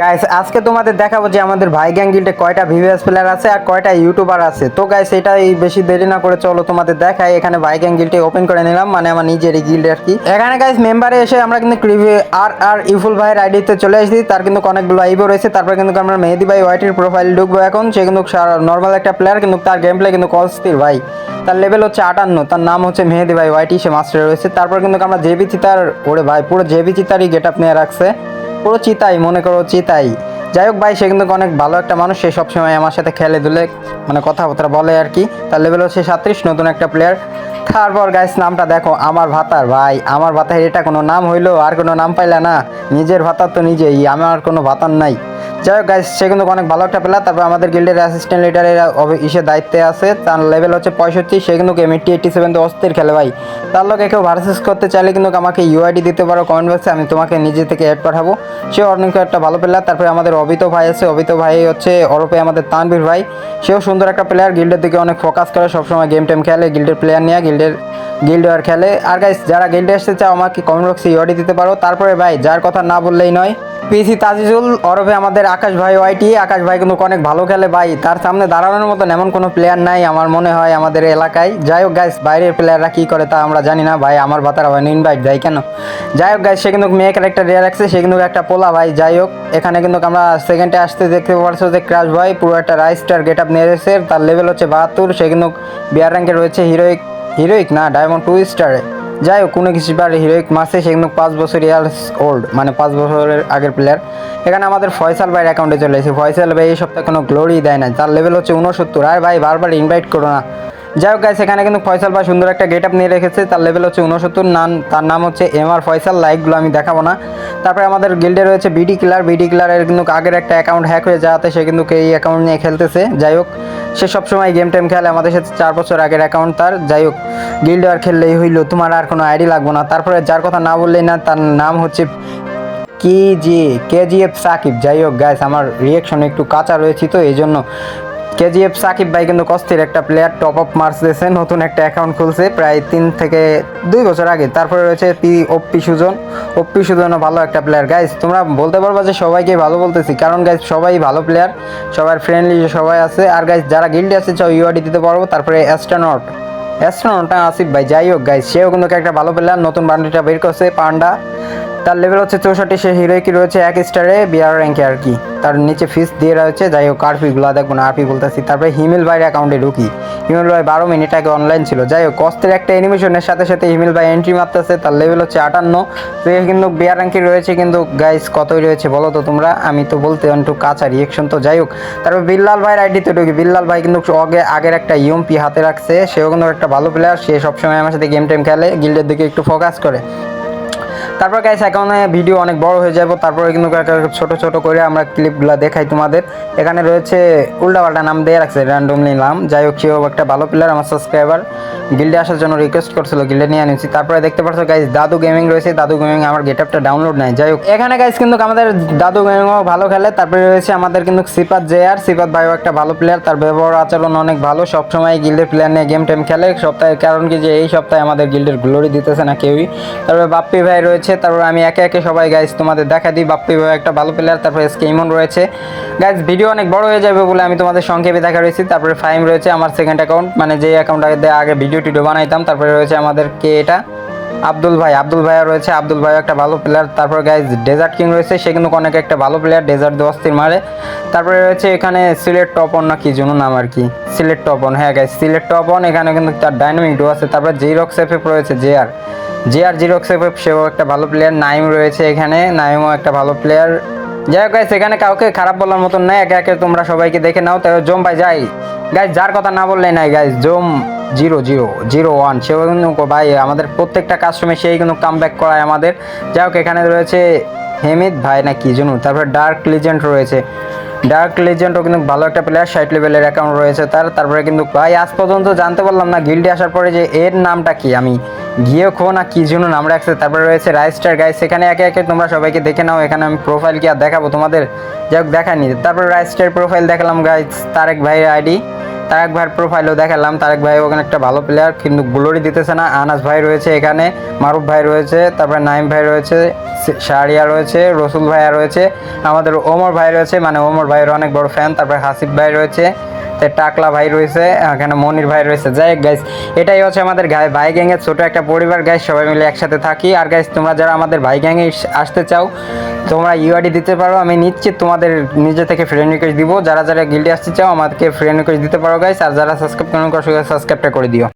Guys আজকে তোমাদের দেখাবো যে আমাদের ভাই গ্যাং গিল্ডে কয়টা ভিভিএস প্লেয়ার আছে আর কয়টা ইউটিউবার আছে। তো গাইস এটাই বেশি দেরি না করে চলো তোমাদের দেখাই। এখানে ভাই গ্যাং গিল্ডে ওপেন করে নিলাম মানে আমার নিজের গিল্ড আর কি। এখানে গাইস মেম্বারে এসে আমরা কিন্তু আর আর ইফুল ভাইয়ের আইডিতে চলে এসেছি তার কিন্তু অনেকগুলো আইবো রয়েছে। তারপরে কিন্তু আমরা মেহেদি ভাই ওয়াইটির প্রোফাইল ঢুকবো এখন। সে কিন্তু নর্মাল একটা প্লেয়ার কিন্তু তার গেম প্লে কিন্তু কলস্থির ভাই। তার লেভেল হচ্ছে আটান্ন, তার নাম হচ্ছে মেহেদি ভাই ওয়াইটি সে মাস্টার রয়েছে। তারপর কিন্তু আমরা জেবি চিতার ওরে ভাই, পুরো জেবি চিতারই গেট আপ নিয়ে রাখছে। পুরো চিতাই, মনে করো চিতাই। যাই হোক ভাই, সে কিন্তু অনেক ভালো একটা মানুষ। সে সবসময় আমার সাথে খেলে দুলে মানে কথাবার্তা বলে আর কি। তার লেভেল হচ্ছে সাত্রিশ, নতুন একটা প্লেয়ার তারপর গাইস নামটা দেখো, আমার ভাতার ভাই। আমার ভাতার এটা কোনো নাম হইল, আর কোনো নাম পাইলা না। নিজের ভাতার তো নিজেই, আমার কোনো ভাতার নাই। যাই হোক গাইস সে কিন্তু অনেক ভালো একটা প্লেয়ার তারপর আমাদের গিল্ডের অ্যাসিস্ট্যান্ট লিডারের ইসে দায়িত্বে আছে, তার লেভেল হচ্ছে পঁয়ষট্টি, সে কিন্তু এমএটি এইটি সেভেন তো অস্থির খেলে ভাই। তার লোকে কেউ ভার্সেস করতে চাইলে কিন্তু আমাকে ইউআইডি দিতে পারো কমেন্ট বক্সে আমি তোমাকে নিজে থেকে অ্যাড পাঠাবো। সে অনেক একটা ভালো প্লেয়ার তারপরে আমাদের অবিত ভাই আছে, অবিত ভাই হচ্ছে ওরপে আমাদের তানবীর ভাই। সেও সুন্দর একটা প্লেয়ার গিল্ডের দিকে অনেক ফোকাস করে, সবসময় গেম টেম খেলে গিল্ডের প্লেয়ার নিয়ে গিল্ডের গিল্ড আর খেলে। আর গাইস যারা গিল্ডে আসতে চাও আমাকে কমেন্ট বক্সে ইউআইডি দিতে পারো। তারপরে ভাই, যার কথা না বললেই নয় পিসি তাজিজুল, ওরফে আমাদের আকাশ ভাই ওয়াইটি আকাশ ভাই কিন্তু অনেক ভালো খেলে ভাই। তার সামনে দাঁড়ানোর মতন এমন কোনো প্লেয়ার নাই আমার মনে হয় আমাদের এলাকায়। যাই হোক গাইস বাইরের প্লেয়াররা কী করে তা আমরা জানি না। ভাই, আমার ভাতারা হয় ইনভাইট দেয় কেন? যাই হোক গাইস সে কিন্তু মেয়ে ক্যারেক্টার রিয়ার রাখছে সে কিন্তু একটা পোলা ভাই। যাই হোক, এখানে কিন্তু আমরা সেকেন্ডে আসতে দেখতে পারছ যে ক্রাশ ভাই, পুরো একটা রাইস স্টার গেট আপ নিয়ে এসেছে। তার লেভেল হচ্ছে বাহাত্তর, সে কিন্তু বিয়ার র্যাঙ্কে রয়েছে হিরোইক হিরোইক না, ডায়মন্ড টু স্টারে যাই হোক, কোনো কিছু বার হিরোইক মাসে সেগুলো পাঁচ বছর ইয়ার্স ওল্ড মানে পাঁচ বছরের আগের প্লেয়ার এখানে আমাদের ফয়সাল ভাইয়ের অ্যাকাউন্টে চলে এসেছে। ফয়সাল ভাই এই সপ্তাহে কোনো গ্লোরি দেয় না তার লেভেল হচ্ছে উনসত্তর আর ভাই, বারবার ইনভাইট করো না। যাই হোক গাইস এখানে কিন্তু ফয়সাল ভাই সুন্দর একটা গেট আপ নিয়ে রেখেছে। তার লেভেল হচ্ছে উনসত্তর নান, তার নাম হচ্ছে এম আর ফয়সাল লাইকগুলো আমি দেখাবো না। তারপরে আমাদের গিল্ডে রয়েছে বিডি কিলার বিডি কিলারের কিন্তু আগের একটা অ্যাকাউন্ট হ্যাক হয়ে যাওয়াতে সে কিন্তু এই অ্যাকাউন্ট নিয়ে খেলতেছে। যাই হোক, সে সবসময় গেম টেম খেলে। আমাদের সাথে চার বছর আগের অ্যাকাউন্ট তার। যাই হোক গিল্ডে আর খেললেই হইল। তোমার আর কোনো আইডি লাগবো না। তারপরে যার কথা না বললেই না, তার নাম হচ্ছে কি জি কেজিএফ সাকিব। যাই হোক গ্যাস আমার রিয়েকশন একটু কাঁচা রয়েছে তো এই জন্য কেজিএফ সাকিব ভাই কিন্তু কস্তির একটা প্লেয়ার টপ আপ মারতেছে নতুন একটা অ্যাকাউন্ট খুলছে, প্রায় তিন থেকে দুই বছর আগে। তারপরে রয়েছে পি ওপ্পি সুজন ওপ্পি সুজনও ভালো একটা প্লেয়ার গাইস তোমরা বলতে পারবা যে সবাইকে ভালো বলতেছি, কারণ গাইস সবাই ভালো প্লেয়ার সবার ফ্রেন্ডলি সবাই আছে। আর গাইস যারা গিল্ডে আছে চাও ইউআইডি দিতে পারব তারপরে অ্যাস্ট্রানট অ্যাস্ট্রোনটটা আসিফ ভাই, যাই হোক গাইস সেও কিন্তু একটা ভালো প্লেয়ার নতুন বান্ডিটা বের করছে, পান্ডা। তার লেভেল হচ্ছে চৌষট্টি, সে হিরোইকি রয়েছে, এক স্টারে বিয়ার র্যাঙ্কে আর কি। তার নিচে ফিস দিয়ে রয়েছে যাই হোক আরপিগুলো দেখব না আরপি বলতেছি। তারপরে হিমেল ভাইয়ের অ্যাকাউন্টে ঢুকি। হিমেল ভাই বারো মিনিট আগে অনলাইন ছিল। যাই হোক কস্তের একটা অ্যানিমেশনের সাথে সাথে হিমেল ভাই এন্ট্রি মারতেছে, তার লেভেল হচ্ছে আটান্ন। তো এ কিন্তু বিয়ার র্যাঙ্কে রয়েছে, কিন্তু গাইস কতই রয়েছে বলো তো তোমরা? আমি তো বলতে একটু কাঁচা রিয়েকশন তো যাই হোক। তারপর বিল্লাল ভাইয়ের আইডিতে ঢুকি। বিল্লাল ভাই কিন্তু আগে, আগের একটা ইউএমপি হাতে রাখছে। সেও কিন্তু একটা ভালো প্লেয়ার সে সবসময় আমার সাথে গেম টেম খেলে গিল্ডের দিকে একটু ফোকাস করে। তারপর গাইস এখন ভিডিও অনেক বড় হয়ে যাব। তারপরে কিন্তু ছোট ছোট করে আমরা ক্লিপগুলো দেখাই তোমাদের। এখানে রয়েছে উল্টাপাল্টা নাম দিয়ে রাখছে র্যান্ডমলি নাম। যাই হোক, কেউ একটা ভালো প্লেয়ার আমার সাবস্ক্রাইবার গিল্ডে আসার জন্য রিকোয়েস্ট করছিল, গিল্ডে নিয়ে আনিছি তারপরে দেখতে পাচ্ছ গাইস দাদু গেমিং রয়েছে, দাদু গেমিং আমার গেট আপটা ডাউনলোড নাই। যাই হোক, এখানে গাইস কিন্তু আমাদের দাদু গেমিংও ভালো খেলে। তারপরে রয়েছে আমাদের কিন্তু সিপাত জে আর সিপাত ভাইও একটা ভালো প্লেয়ার তার ব্যবহার আচরণ অনেক ভালো। সবসময় গিল্ডের প্লেয়ার নিয়ে গেম টেম খেলে। সপ্তাহে, কারণ কি যে এই সপ্তাহে আমাদের গিল্ডের গ্লোরি দিতেছে না কেউই। তারপরে বাপ্পি ভাই রয়েছে, তারপর আমি একে একে সবাই গাইস তোমাদের দেখা দিই। বাপ্পি ভাই একটা ভালো প্লেয়ার তারপরে এসকে ইমন রয়েছে। গাইস ভিডিও অনেক বড় হয়ে যাবে বলে আমি তোমাদের সংক্ষেপে দেখা রয়েছি। তারপরে ফাইম রয়েছে আমার সেকেন্ড অ্যাকাউন্ট মানে যে অ্যাকাউন্ট আগে ভিডিও টিডিও বানাইতাম, তারপরে রয়েছে আমাদের কে এটা? আব্দুল ভাই। আব্দুল ভাইয়া রয়েছে। আব্দুল ভাই একটা ভালো প্লেয়ার তারপর গাইজ ডেজার্ট কিং রয়েছে। সে কিন্তু অনেক একটা ভালো প্লেয়ার ডেজার্ট দোস্তির মারে। তারপরে রয়েছে এখানে সিলেট টপ অন না কি জন্য নাম আর কি? সিলেট টপ অন হ্যাঁ গাইজ সিলেট টপ অন এখানে কিন্তু তার ডাইনামিক ডো আছে। তারপরে জিরক্স এফএফ রয়েছে J R J R Xerox FF সেও একটা ভালো প্লেয়ার নাইম রয়েছে এখানে। নাইমও একটা ভালো প্লেয়ার যাই হোক গাইস এখানে কাউকে খারাপ বলার মতন নাই, একে একে তোমরা সবাইকে দেখে নাও। তাই জম ভাই যাই। গাইস যার কথা না বললেই নাই গাইস জম জিরো জিরো জিরো ওয়ান, সেও কিন্তু ভাই আমাদের প্রত্যেকটা কাস্টমে সেই কিন্তু কাম ব্যাক করায় আমাদের। যাই হোক, এখানে রয়েছে হেমিদ ভাই না কি জন্য তারপরে ডার্ক লিজেন্ড রয়েছে। ডার্ক লিজেন্ডও কিন্তু ভালো একটা প্লেয়ার ষাট লেভেলের অ্যাকাউন্ট রয়েছে তার। তারপরে কিন্তু ভাই, আজ পর্যন্ত জানতে পারলাম না গিল্ডে আসার পরে যে এর নামটা কি আমি? গিয়ে খো না, কি জন্য নাম রাখছে? তারপরে রয়েছে রাইস্টার গাইস এখানে একে একে তোমরা সবাইকে দেখে নাও, এখানে আমি প্রোফাইল কি আর দেখাবো তোমাদের? যাই হোক দেখানি তারপরে রাইস্টার প্রোফাইল দেখালাম গাইস তারেক ভাইয়ের আইডি তারেক ভাইয়ের প্রোফাইলও দেখালাম, তারেক ভাই ওখানে একটা ভালো প্লেয়ার কিন্তু গ্লোরি দিতেছে না। আনাস ভাই রয়েছে এখানে, মারুফ ভাই রয়েছে, তারপরে নাইম ভাই রয়েছে শাহরিয়া রয়েছে, রসুল ভাইয়া রয়েছে, আমাদের ওমর ভাই রয়েছে মানে ওমর ভাইয়ের অনেক বড় ফ্যান তারপরে হাসিফ ভাই রয়েছে। টাকলা ভাই রয়েছে, এখানে মনির ভাই রয়েছে। যাই হোক গাইস এটাই হচ্ছে আমাদের গায়ে ভাই গ্যাংয়ের ছোট একটা পরিবার। গাইস সবাই মিলে একসাথে থাকি। আর গাইস তোমরা যারা আমাদের ভাই গ্যাংয়ে আসতে চাও, তোমরা ইউআইডি দিতে পারো। আমি নিশ্চিত তোমাদের নিজে থেকে ফ্রেন্ড রিকোয়েস্ট দিব। যারা যারা গিল্ডে আসতে চাও আমাদেরকে ফ্রেন্ড রিকোয়েস্ট দিতে পারো গাইস আর যারা সাবস্ক্রাইব করেন সাবস্ক্রাইবটা করে দিও।